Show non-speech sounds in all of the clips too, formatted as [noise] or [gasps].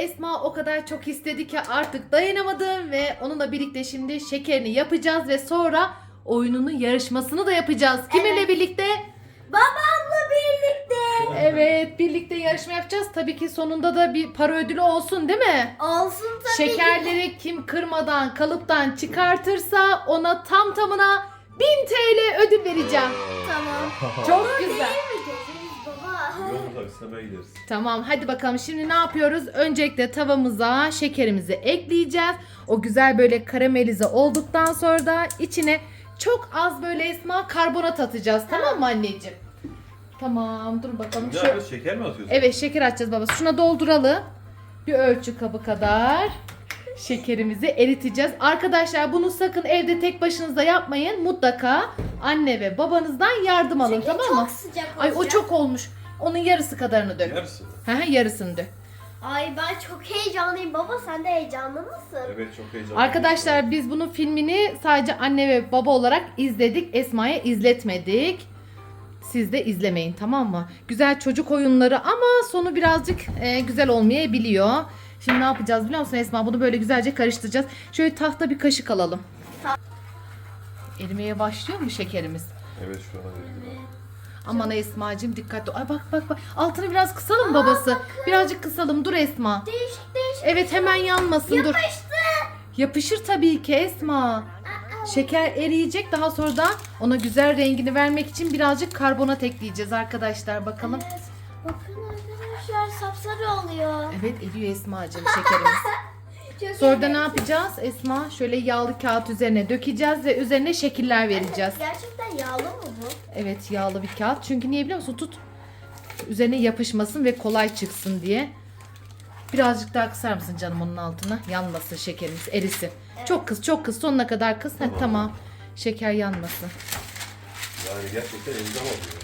Esma o kadar çok istedi ki artık dayanamadım ve onunla birlikte şimdi şekerini yapacağız ve sonra oyununun yarışmasını da yapacağız. Kiminle birlikte? Babamla birlikte. Evet, birlikte yarışma yapacağız. Tabii ki sonunda da bir para ödülü olsun, değil mi? Olsun tabii ki. Şekerleri kim kırmadan, kalıptan çıkartırsa ona tam tamına 1000 TL ödül vereceğim. Tamam. Çok güzel. Değil mi gezeriz baba? Yok tabii sinemaya gideriz. Tamam hadi bakalım şimdi ne yapıyoruz? Öncelikle tavamıza şekerimizi ekleyeceğiz. O güzel böyle karamelize olduktan sonra da içine çok az böyle esma karbonat atacağız. Tamam mı anneciğim? Tamam dur bakalım. Ne Şu... Şeker mi atıyorsun? Evet şeker atacağız babası. Şuna dolduralım. Bir ölçü kabı kadar şekerimizi eriteceğiz. Arkadaşlar bunu sakın evde tek başınıza yapmayın. Mutlaka anne ve babanızdan yardım alın Çünkü tamam çok mı? sıcak Ay o olacak. çok olmuş. Onun yarısı kadarını dök. Yarısı. Hı hı, yarısını dök. Ay ben çok heyecanlıyım baba sen de heyecanlı mısın? Evet çok heyecanlı. Arkadaşlar biz bunun filmini sadece anne ve baba olarak izledik. Esma'ya izletmedik. Siz de izlemeyin tamam mı? Güzel çocuk oyunları ama sonu birazcık e, güzel olmayabiliyor. Şimdi ne yapacağız biliyor musun Esma? Bunu böyle güzelce karıştıracağız. Şöyle tahta bir kaşık alalım. Erimeye başlıyor mu şekerimiz? Evet şu an öyle. Aman Esma'cığım dikkatli ol. Ay bak bak bak. Altını biraz kısalım babası. Birazcık kısalım. Dur Esma. Değişik değişik. Evet hemen yanmasın dur. Yapıştı. Yapışır tabii ki Esma. Şeker eriyecek daha sonra da ona güzel rengini vermek için birazcık karbonat ekleyeceğiz arkadaşlar bakalım. Evet. Bakın arkadaşlar sapsarı oluyor. Evet eriyor Esma'cığım şekerimiz. [laughs] Çok Sonra da ne yapacağız Esma? Şöyle yağlı kağıt üzerine dökeceğiz ve üzerine şekiller vereceğiz. Gerçekten yağlı mı bu? Evet yağlı bir kağıt. Çünkü niye biliyor musun? Tut. Üzerine yapışmasın ve kolay çıksın diye. Birazcık daha kısar mısın canım onun altına? Yanmasın şekerimiz, erisin. Çok kız, çok kız. Sonuna kadar kız. Tamam. tamam. Şeker yanmasın. Yani gerçekten elimden alıyor.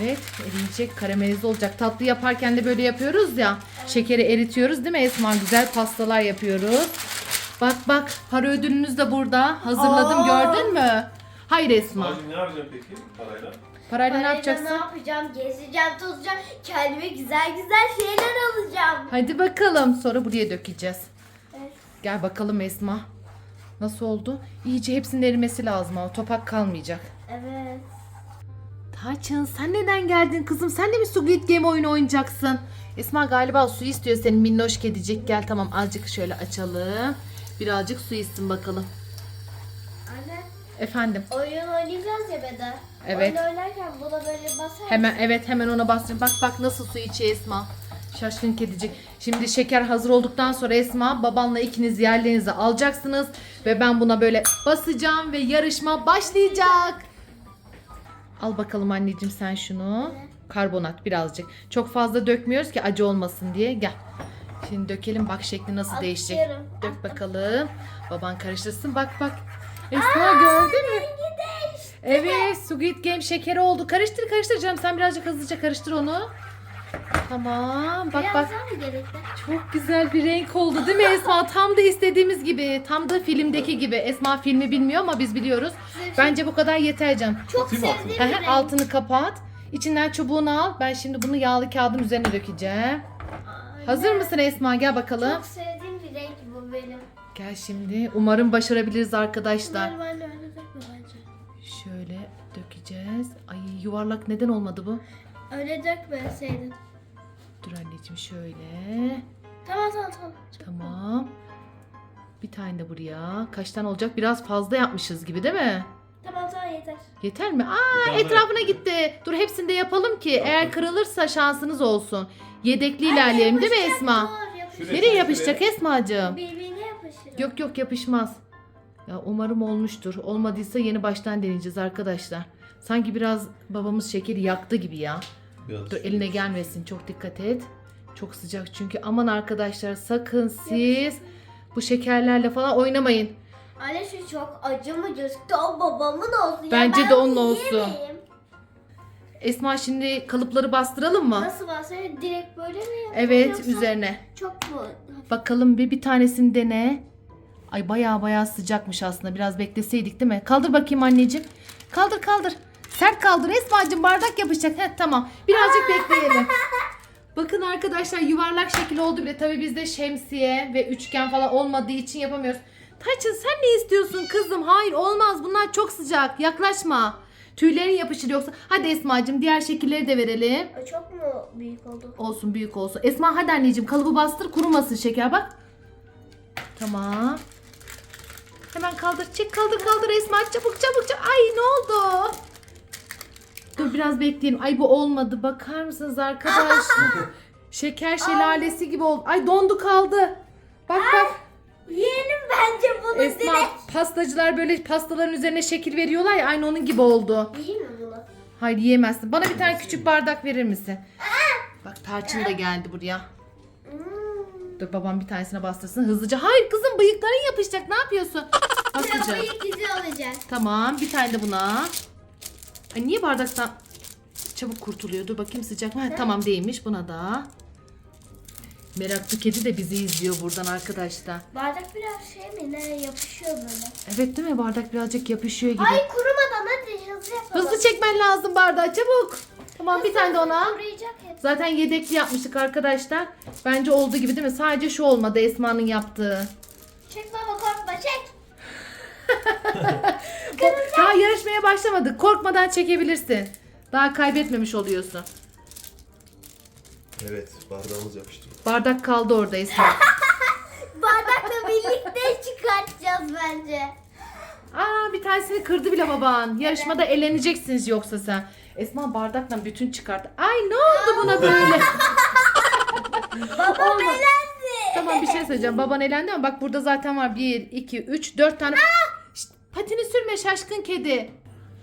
Evet, eriyecek, karamelize olacak. Tatlı yaparken de böyle yapıyoruz ya. Şekeri eritiyoruz değil mi Esma? Güzel pastalar yapıyoruz. Bak bak, para ödülünüz de burada. Hazırladım, Aa. gördün mü? Hayır Esma. Hacım ne yapacaksın peki parayla? Parayla ne yapacaksın? Ne yapacağım? Gezeceğim, tozacağım. Kendime güzel güzel şeyler alacağım. Hadi bakalım. Sonra buraya dökeceğiz. Evet. Gel bakalım Esma. Nasıl oldu? İyice hepsinin erimesi lazım ama topak kalmayacak. Evet. Tarçın sen neden geldin kızım? Sen de mi Squid Game oyunu oynayacaksın? Esma galiba su istiyor senin minnoş kedicik. Gel tamam azıcık şöyle açalım. Birazcık su içsin bakalım. Anne, Efendim. oyun oynayacağız ya Beda. Evet. Oyun oynarken buna böyle basar. Hemen evet hemen ona bastır. Bak bak nasıl su içiyor Esma. Şaşkın kedicik. Şimdi şeker hazır olduktan sonra Esma babanla ikiniz yerlerinizi alacaksınız. Ve ben buna böyle basacağım ve yarışma başlayacak. Al bakalım anneciğim sen şunu. Karbonat birazcık. Çok fazla dökmüyoruz ki acı olmasın diye. Gel. Şimdi dökelim bak şekli nasıl değişecek. Atıyorum. Dök bakalım. Baban karıştırsın. Bak bak. Esma gördün mü? Evet, Squid Game şekeri oldu. Karıştır karıştır canım. Sen birazcık hızlıca karıştır onu. Tamam. Bak Biraz bak. daha mı gerekli? Çok güzel bir renk oldu değil mi Esma? Tam da istediğimiz gibi. Tam da filmdeki gibi. Esma filmi bilmiyor ama biz biliyoruz. Bence bu kadar yeter canım. Çok Atayım mı sevdiğim bir hı, renk. Altını kapat. İçinden çubuğunu al. Ben şimdi bunu yağlı kağıdın üzerine dökeceğim. Aynen. Hazır mısın Esma? Gel bakalım. Çok sevdiğim bir renk bu benim. Gel şimdi. Umarım başarabiliriz arkadaşlar. Bence. Şöyle dökeceğiz. Ay yuvarlak neden olmadı bu? Öyle dökmeseydin. Dur anneciğim şöyle. Tamam tamam tamam. Tamam. Bir tane de buraya. Kaç tane olacak? Biraz fazla yapmışız gibi değil mi? Tamam tamam yeter. Yeter mi? Aa etrafına gitti. Dur hepsini de yapalım ki Tamam. eğer kırılırsa şansınız olsun. Yedekli ilerleyelim değil mi Yapışacak, Esma? dur, yapışacak. Nereye yapışacak Esma'cığım? Birbirine yapışır. Yok yok yapışmaz. Ya umarım olmuştur. Olmadıysa yeni baştan deneyeceğiz arkadaşlar. Sanki biraz babamız şekeri yaktı gibi ya. Biraz Dur eline gelmesin. Çok dikkat et. Çok sıcak çünkü. Aman arkadaşlar sakın siz bu şekerlerle falan oynamayın. Anne şu çok acı mı gözüktü? O babamın olsun. ya, Bence ben de onun olsun. yiyemeyim. Esma şimdi kalıpları bastıralım mı? Nasıl bahsediyor? Direkt böyle mi yapıyor? Evet Yoksa üzerine. Çok mu? Bakalım bir bir tanesini dene. Ay baya baya sıcakmış aslında. Biraz bekleseydik değil mi? Kaldır bakayım anneciğim. Kaldır kaldır. Sert kaldır Esma'cığım bardak yapışacak. Heh tamam. Birazcık [laughs] bekleyelim. Bakın arkadaşlar yuvarlak şekil oldu bile. Tabii bizde şemsiye ve üçgen falan olmadığı için yapamıyoruz. Tayçın sen ne istiyorsun kızım? Hayır olmaz bunlar çok sıcak. Yaklaşma. Tüylerin yapışır yoksa. Hadi Esma'cığım diğer şekilleri de verelim. Çok mu büyük oldu? Olsun büyük olsun. Esma hadi anneciğim kalıbı bastır kurumasın şeker bak. Tamam. Hemen kaldır. Çek kaldır kaldır Esma çabuk çabuk çabuk. Ay ne oldu? Dur biraz bekleyelim. Ay bu olmadı. Bakar mısınız arkadaşlar? [laughs] Şeker şelalesi gibi oldu. Ay dondu kaldı. Bak bak. Yiyelim bence bunu Esma direkt. pastacılar böyle pastaların üzerine şekil veriyorlar ya aynı onun gibi oldu. Yiyeyim mi bunu? Hayır yiyemezsin. Bana bir tane küçük bardak verir misin? Bak tarçın da geldi buraya. Hmm. Dur babam bir tanesine bastırsın hızlıca. Hayır kızım bıyıkların yapışacak. Ne yapıyorsun? Basacağım. Bıyık güzel olacak. Tamam bir tane de buna. Ay niye bardaktan çabuk kurtuluyor? Dur bakayım sıcak mı? Ha, tamam değilmiş. Buna da. Meraklı kedi de bizi izliyor buradan arkadaşlar. Bardak biraz şey mi ne yapışıyor böyle. Evet değil mi? Bardak birazcık yapışıyor gibi. Ay kurumadan hadi hızlı yapalım. Hızlı çekmen lazım bardağı çabuk. Tamam bir tane de ona. Kuruyacak hepsi. Zaten yedekli yapmıştık arkadaşlar. Bence olduğu gibi değil mi? Sadece şu olmadı Esma'nın yaptığı. Çek baba korkma çek. [laughs] Daha yarışmaya başlamadık. Korkmadan çekebilirsin. Daha kaybetmemiş oluyorsun. Evet bardağımız yapıştı. Bardak kaldı orada Esma. [laughs] Bardakla birlikte çıkartacağız bence. Aa bir tanesini kırdı bile baban. Yarışmada eleneceksiniz yoksa sen. Esma bardakla bütün çıkarttı. Ay ne oldu buna böyle? [laughs] Baba Olmaz. elendi. tamam bir şey söyleyeceğim. Baban elendi ama bak burada zaten var. 1, 2, 3, 4 tane. Patini sürme şaşkın kedi.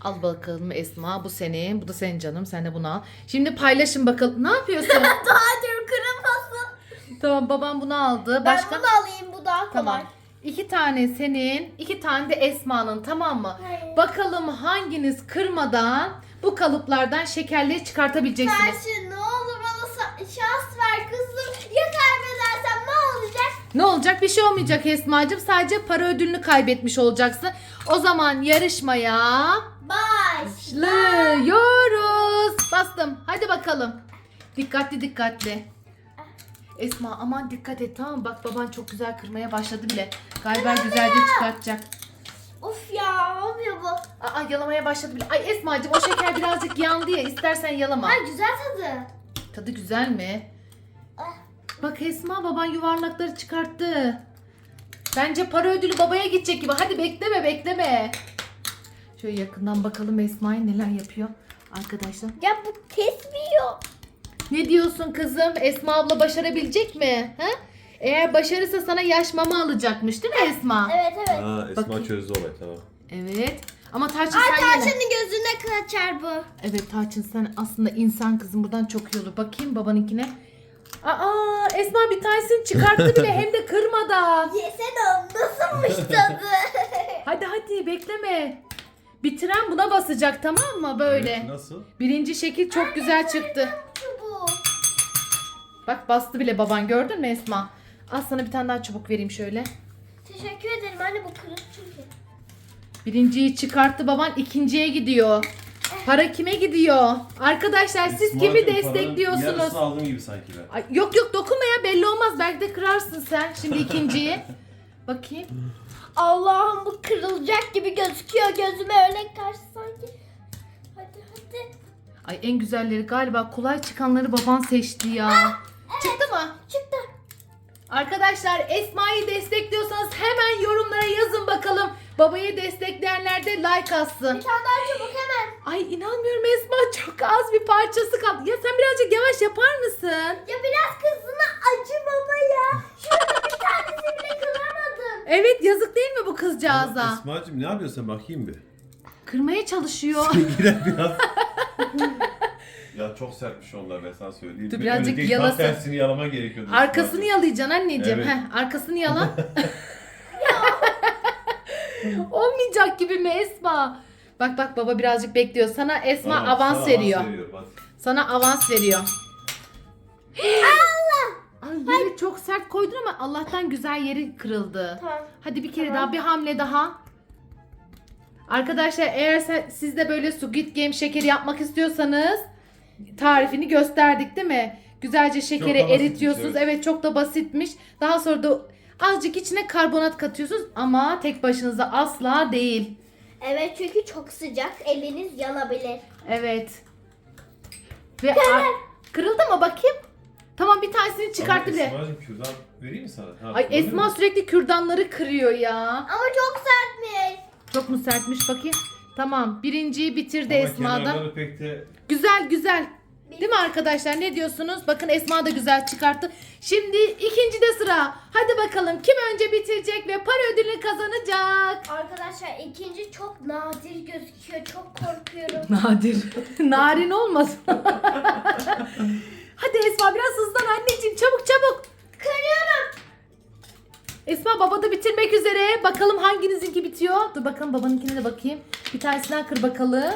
Al bakalım Esma bu senin. Bu da senin canım. Sen de bunu al. Şimdi paylaşın bakalım. Ne yapıyorsun? [laughs] Daha dur kırılmasın. tamam babam bunu aldı. Ben Başka? bunu alayım bu daha kolay. Tamam. İki tane senin, iki tane de Esma'nın tamam mı? Hayır. Bakalım hanginiz kırmadan bu kalıplardan şekerleri çıkartabileceksiniz. Tersi ne olur bana sa- şans ver kızım. Ya kaybedersem ne olacak? Ne olacak? Bir şey olmayacak Esma'cığım. Sadece para ödülünü kaybetmiş olacaksın. O zaman yarışmaya Baş. başlıyoruz. Bastım. Hadi bakalım. Dikkatli dikkatli. Esma aman dikkat et tamam mı? Bak baban çok güzel kırmaya başladı bile. Galiba güzelce çıkartacak. Of ya olmuyor bu. Aa yalamaya başladı bile. Ay Esma'cığım o şeker birazcık yandı ya. İstersen yalama. Ay güzel tadı. Tadı güzel mi? Ah. Bak Esma baban yuvarlakları çıkarttı. Bence para ödülü babaya gidecek gibi. Hadi bekleme bekleme. Şöyle yakından bakalım Esma'ya neler yapıyor. Arkadaşlar. Ya bu kesmiyor. Ne diyorsun kızım? Esma abla başarabilecek mi? Ha? Eğer başarırsa sana yaş mama alacakmış değil mi Esma? Evet evet. Aa Esma Bakayım. çözdü olayı tamam. Evet. Ama Tarçın Ay sen yine. Tarçın'ın gözüne kaçar bu. Evet Tarçın sen aslında insan kızım buradan çok iyi olur. Bakayım babanınkine. Aa Esma bir tanesini çıkarttı bile hem de kırmadan. [laughs] Yesene nasılmış tadı? [laughs] Hadi hadi bekleme. Bitiren buna basacak tamam mı böyle? Evet, nasıl? Birinci şekil çok güzel çıktı. bu. Bak bastı bile baban gördün mü Esma? Al sana bir tane daha çubuk vereyim şöyle. Teşekkür ederim anne bu kırık çünkü. Birinciyi çıkarttı baban ikinciye gidiyor. Para kime gidiyor? Arkadaşlar siz kimi Esma'cığım, paranın destekliyorsunuz? Yarısını aldığım gibi sanki ben. Ay, yok yok dokunma ya belli olmaz belki de kırarsın sen şimdi ikinciyi. [laughs] Bakayım. Allah'ım bu kırılacak gibi gözüküyor gözüme öyle karşı sanki. Hadi hadi. Ay en güzelleri galiba kolay çıkanları baban seçti ya. Çıktı mı? Çıktı. Arkadaşlar Esma'yı destekliyorsanız hemen yorumlara yazın bakalım. Babayı destekleyenler de like atsın. Bir tane daha çabuk hemen. Ay inanmıyorum Esma çok az bir parçası kaldı. Ya sen birazcık yavaş yapar mısın? Ya biraz kızına acı baba ya. Şurada bir tanesi bile kıramadım. Evet yazık değil mi bu kızcağıza? Esma'cığım ne yapıyorsun bakayım bir. Kırmaya çalışıyor. Girer [laughs] biraz. [laughs] ya çok sertmiş onlar ben sana söyleyeyim. Dur, Bir birazcık önceki yalasın. tam tersini yalama gerekiyordu. Arkasını Esma'cığım. yalayacaksın anneciğim. Evet. Heh, arkasını yala. [laughs] Olmayacak gibi mi Esma? Bak bak baba birazcık bekliyor. Sana Esma Tamam, avans sana veriyor. bak. Sana avans veriyor. [gasps] Allah! Ay yeri çok sert koydun ama Allah'tan güzel yeri kırıldı. Tamam. Hadi bir kere Tamam. daha bir hamle daha. Arkadaşlar eğer sen- siz de böyle Squid Game şekeri yapmak istiyorsanız tarifini gösterdik değil mi? Güzelce şekeri Çok da basitmiş, eritiyorsunuz. evet. Evet çok da basitmiş. Daha sonra da azıcık içine karbonat katıyorsunuz ama tek başınıza asla değil. Evet çünkü çok sıcak. Eliniz yanabilir. Evet. Ve kırıldı mı bakayım? Tamam bir tanesini çıkarttı bile. Esma'cığım kürdan vereyim mi sana? Ha, Ay kullanıyor Esma musun? sürekli kürdanları kırıyor ya. Ama çok sertmiş. Çok mu sertmiş bakayım? Tamam birinciyi bitirdi Ama Esma'da. kenarları pek de Güzel güzel. Değil mi arkadaşlar ne diyorsunuz? Bakın Esma da güzel çıkarttı. Şimdi ikinci de sıra. Hadi bakalım kim önce bitirecek ve para ödülünü kazanacak? Arkadaşlar ikinci çok nadir gözüküyor. Çok korkuyorum. [laughs] Nadir. [laughs] Narin olmasın. [laughs] Hadi Esma biraz hızlan anneciğim çabuk çabuk. Kırıyorum. Esma baba da bitirmek üzere. Bakalım hanginizinki bitiyor. Dur bakalım babanınkine de bakayım. Bir tanesinden kır bakalım.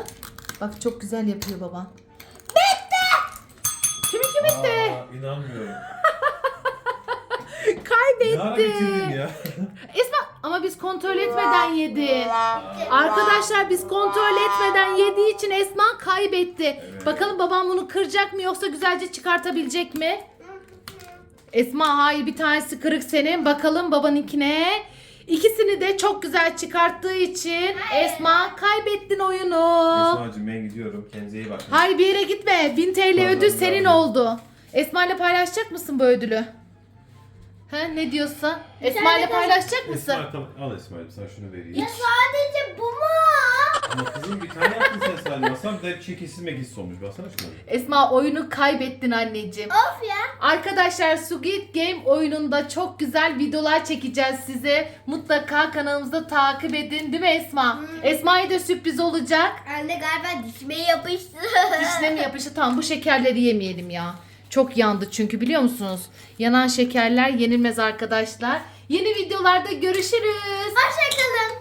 Bak çok güzel yapıyor baban. Aa, inanmıyorum. [laughs] Kaybetti. Ne ara bitirdin ya? [laughs] Esma ama biz kontrol etmeden yedi. Arkadaşlar biz kontrol etmeden yediği için Esma kaybetti. Evet. Bakalım babam bunu kıracak mı yoksa güzelce çıkartabilecek mi? Esma hayır bir tanesi kırık senin. Bakalım babanınkine. İkisini de çok güzel çıkarttığı için Esma kaybettin oyunu. Esma'cığım ben gidiyorum. Kendinize iyi bakın. Hayır bir yere gitme. 1000 TL ödül Pardon, senin pardon. oldu. Esma ile paylaşacak mısın bu ödülü? He ne diyorsun? Esma ile tane paylaşacak mısın? Esma tamam al Esma'cığım sana şunu vereyim. Ya sadece bu mu? Ama kızım bir tane yaptın sen sadece. Masam da çekilsiz mekilsiz olmuş. Baksana şuna. Esma oyunu kaybettin anneciğim. Of ya. Arkadaşlar Squid Game oyununda çok güzel videolar çekeceğiz size. Mutlaka kanalımızda takip edin değil mi Esma? Esma'ya da sürpriz olacak. Anne galiba dişime yapıştı. [laughs] Dişine mi yapıştı? Tamam bu şekerleri yemeyelim ya. Çok yandı çünkü biliyor musunuz? Yanan şekerler yenilmez arkadaşlar. Yeni videolarda görüşürüz. Hoşçakalın.